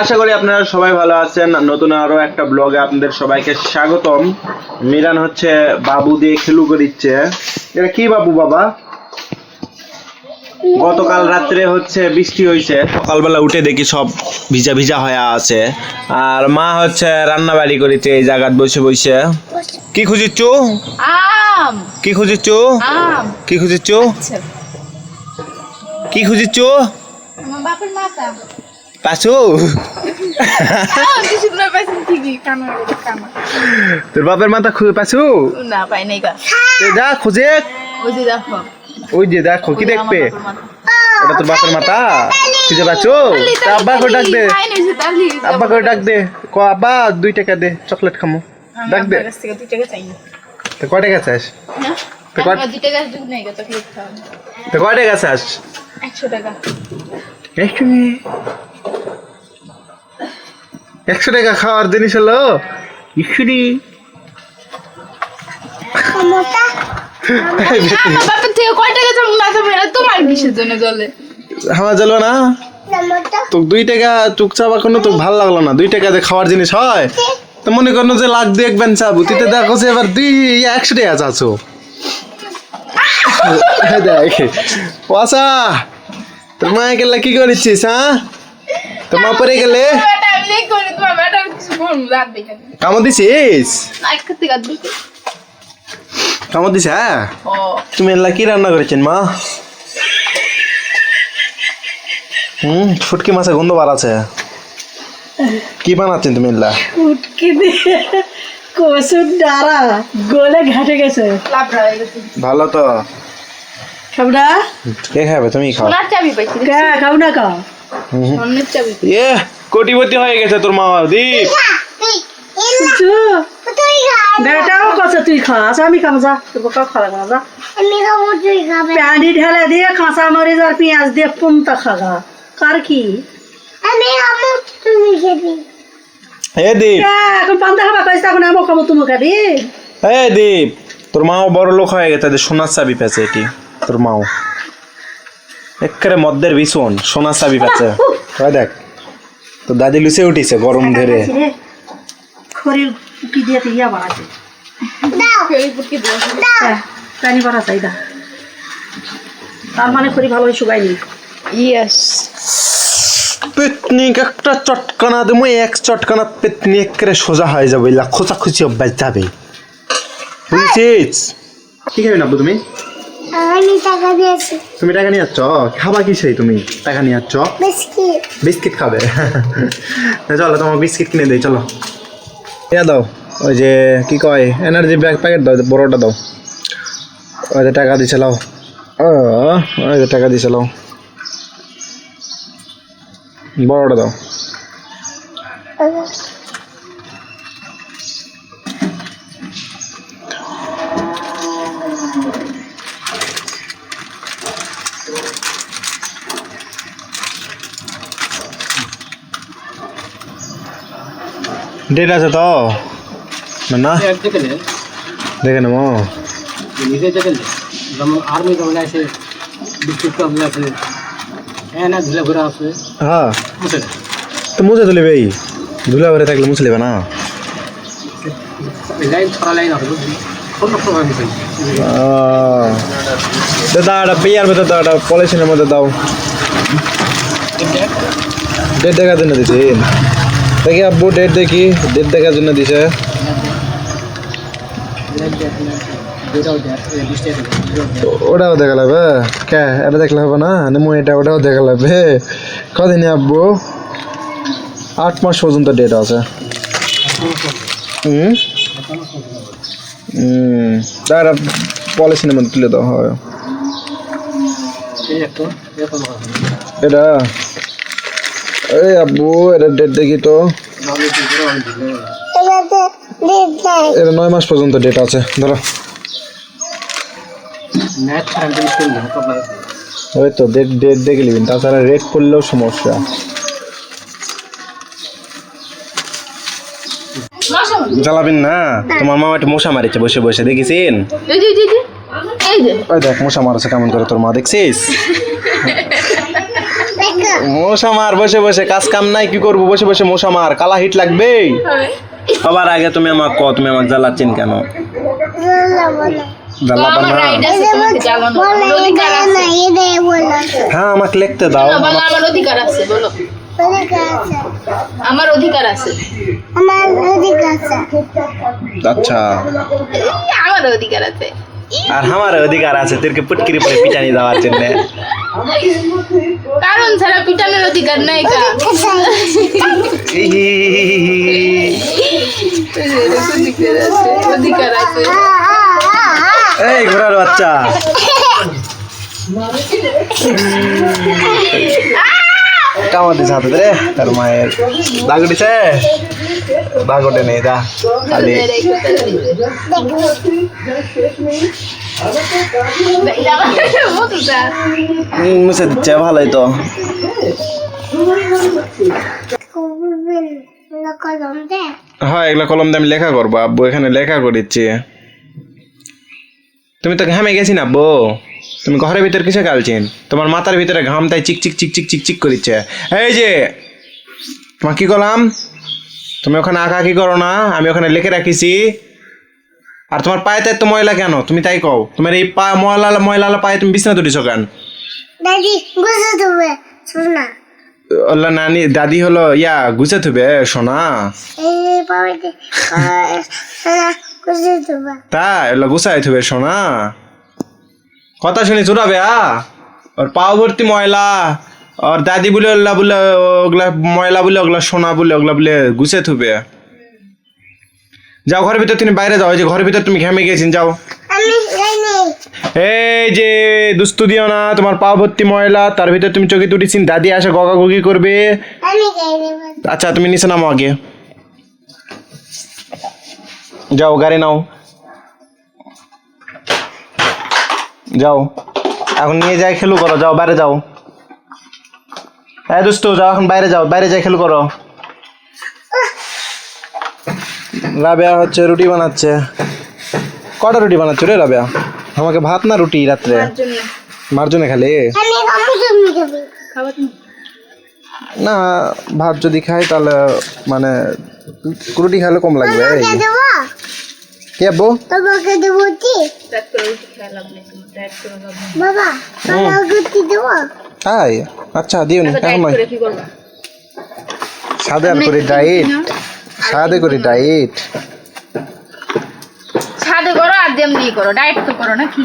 আশা করি আপনারা সবাই ভালো আছেন। নতুন আরও একটা ব্লগে আপনাদের সবাইকে স্বাগতম। মিরান হচ্ছে বাবু দিয়ে খেলু করিচ্ছে এটা কি বাবু বাবা? গতকাল রাত্রে হচ্ছে বৃষ্টি হয়েছে সকালবেলা উঠে দেখি সব ভিজা ভিজা হয়ে আছে। আর মা হচ্ছে রান্না বাড়ি করেছে এই জায়গায় বসে বসে। কি খুঁজিচ্ছ? আম। কি খুঁজিচ্ছ? আম। কি খুঁজিচ্ছ? আচ্ছা। কি খুঁজিচ্ছ? কানা তোর বাপের মাথা খুঁজে পাচু না পাই নাই যা খুঁজে ওই যে দেখো কি দেখবে। ওটা তোর বাপের মাথা খুঁজে পাচ্ছো আব্বা করে ডাক দে। আব্বা করে ডাক দে। ক আব্বা দুই টাকা দে চকলেট খামো। ডাক দে। তো কয় টাকা চাস। তো কয় টাকা চাস একশো টাকা। একশো একশো টাকা খাওয়ার জিনিস হলো? ইসুরি। আমার বাপের থেকে কয় টাকা চাবো না চাবো তোমার তো দুই টাকা টুক চাবা কোনো তো ভালো লাগল না। দুই টাকা খাওয়ার জিনিস হয়। তো মনে করো যে লাখ দেখবেন চাবো। তুই তো দেখো যে এবার দুই একশো টাকা চাচ্ছো। দেখ। পয়সা তোর মায়ে গেলে কি করেছিস হ্যাঁ? মা পরে গেলে? দিছিস? হ্যাঁ? তুমি এলা কি রান্না করেছেন মা? হুম ফুটকি মাছের গন্ধ বার আছে। কি বানাচ্ছেন তুমি এলা উটকে দিয়ে কসুর ডারা গলে ঘাটে গেছে। লাবড়া গেছে। ভালো তো। খাবনা কে খাবে? তুমি খাও। সোনার চাবি পাইছি খাও। না। স্বর্ণের চাবি। এ কোটিপতি হয়ে গেছে তোর মা দীপ। বেটাও কছে তুই আমি খাব যা তোর না যা আমি খাব তুই খাবে প্যান্ডি ঢেলে দিয়ে কাঁচা মরিচ আর পেঁয়াজ দিয়ে পুনতা খাগা। কার কি? আমি খাব তুমি খেবি এ দীপ এখন পান্তা খাবা কইস এখন আমও খাব তুমি খাবি? এ দীপ তোর মাও বড় লোক হয়ে গেছে সোনার চাবি পেয়েছে এটি তোর মাও। একেবারে মদ্যের ভীষণ সোনার চাবি পেয়েছে। দেখ। তো দাদি লুচে উঠিছে গরম ধরে। খড়ির কি দিয়ে ইয়া বাড়াছে ফেরি ফুটকি দিয়েছে পানি বাড়া চাই দা তার মানে খড়ি ভালো শুকায়নি। ইয়েস পেতনিক একটা চটকানা দেবো এক চটকানা পেতনি একেবারে সোজা হয়ে যাবে ইলা খোঁচাখুচি অভ্যাস যাবে। বুঝেছিস? কি খাবি না তুমি? আমি টাকা দিয়েছি। তুমি টাকা নিয়ে যাচ্ছ? খাবা কি সেই তুমি? টাকা নিয়ে যাচ্ছ? বিস্কিট। বিস্কিট খাবে? চলো তোমার বিস্কিট কিনে দিই চলো। ইয়া দাও ওই যে কি কয় এনার্জি ব্যাগ প্যাকেট দাও বড়টা দাও। ওই যে টাকা দিছে লাও। ও, ওই যে টাকা দিছে লাও। বড়টা দাও। ডেট আছে তো? না? দেখে নেব। নিজে আর্মি আছে আছে হ্যাঁ না ধুলে ঘুরে আছে। হ্যাঁ। তো মুছে তুলে ভাই ধুলা ভরে থাকলে মুছে নেবে না? লাইন ছড়া লাইন আছে বুঝলি? কোনো প্রভাব নেই। আহ, দাদা একটা পেয়ার ভেতর দাও একটা পলিথিনের মধ্যে দাও। ডেট দেখার জন্য দিছি দেখি আব্বু ডেট দেখি ডেট দেখার জন্য দিছে। ওটাও দেখা লাগবে, কে? এটা দেখলে হবে না? নেমু এটা, ওটাও দেখা লাগবে। কদিনে আব্বু? আট মাস পর্যন্ত ডেট আছে। হুম? তার পলিথিনের মধ্যে তুলে দাও, হয়। এটা? এই আব্বু এটা ডেট দেখি তো। এটা নয় মাস পর্যন্ত ডেট আছে ধরো। ওই তো ডেট ডেট দেখে নিবেন। তাছাড়া রেট করলেও সমস্যা। জ্বালাবেন না তোমার মা একটা মশা মারিছে বসে বসে দেখেছেন? ওই দেখ মশা মারছে কেমন করে তোর মা দেখছিস? দেখো মশা মার বসে বসে কাজ কাম নাই কি করব? বসে বসে মশা মার কালা হিট লাগবে? সবার আগে তুমি আমাকে কও তুমি আমাকে জ্বালাচ্ছেন কেন? হ্যাঁ আমাকে লিখতে দাও আমার অধিকার আছে বলো। আমার অধিকার আছে। আমার অধিকার আছে। আচ্ছা। আমার অধিকার আছে। আর আমার অধিকার আছে তোরকে পুটকিরি পরে পিটানি দেওয়ার জন্য। কারণ ছাড়া পিটানোর অধিকার নাই অধিকার আছে। এই ঘোড়ার বাচ্চা। কামাতে সাথে রে তার মায়ের দাগ উঠেছে। দাগ ওঠে নেই দা খালি। ভালোই তো। হ্যাঁ এগুলো কলম দিয়ে আমি লেখা করব, আব্বু, এখানে লেখা তুমি তো ঘামে গেছি না, আব্বু? তুমি ঘরের ভিতরে কিসে গালছেন তোমার মাথার ভিতরে ঘাম তাই চিক চিক চিক চিক চিক চিক করিচ্ছে। এই যে, তোমার কি করলাম তুমি ওখানে আঁকা কি করো না, আমি ওখানে লিখে রাখিছি। আর তোমার পায়েতে এত ময়লা কেন? তুমি তাই কও। তোমার এই পা ময়লা ময়লা পায়ে তুমি বিছনা তুলিছ কেন? দাদি বুঝে দেবে শোনা ওল্লা নানি দাদি হলো ইয়া গুছে থুবে সোনা। তাই ওগুলা গুছাই থুবে সোনা। কথা শুনি চুরাবে আ ওর পাও ভর্তি ময়লা আর দাদি বলে ওগুলা বলে ওগুলা ময়লা বলে ওগুলা সোনা বলে ওগুলা বলে গুছে থুবে যাও ঘরের ভিতর তুমি বাইরে যাও। এই যে ঘরের ভিতর তুমি ঘেমে গেছেন যাও। এই যে দুস্তু দিও না তোমার পা ভর্তি ময়লা তার ভিতর তুমি চোখে তুটিছেন দাদি আসে গগাগগি করবে। আচ্ছা তুমি নিচে নামো আগে। যাও গাড়ি নাও। যাও। এখন নিয়ে যাই খেলু করো যাও বাইরে যাও। হ্যাঁ দোস্ত যাও এখন বাইরে যাও বাইরে যাই খেলু করো। রাবেয়া হচ্ছে রুটি বানাচ্ছে। কটা রুটি বানাচ্ছ রে রাবেয়া? আমাকে ভাত না রুটি রাত্রে? মার জন্য খালি? না ভাত যদি খাই তাহলে মানে রুটি খাইলে কম লাগবে। দেবো? আব্বু? তোমাকে দেবো কি? বাবা তোমাকে কি তাই? আচ্ছা দিও নি এখন কি সাদে করি ডায়েট সাদে করি ডায়েট। ছাদে করো আর যেমনি করো ডায়েট তো করো নাকি?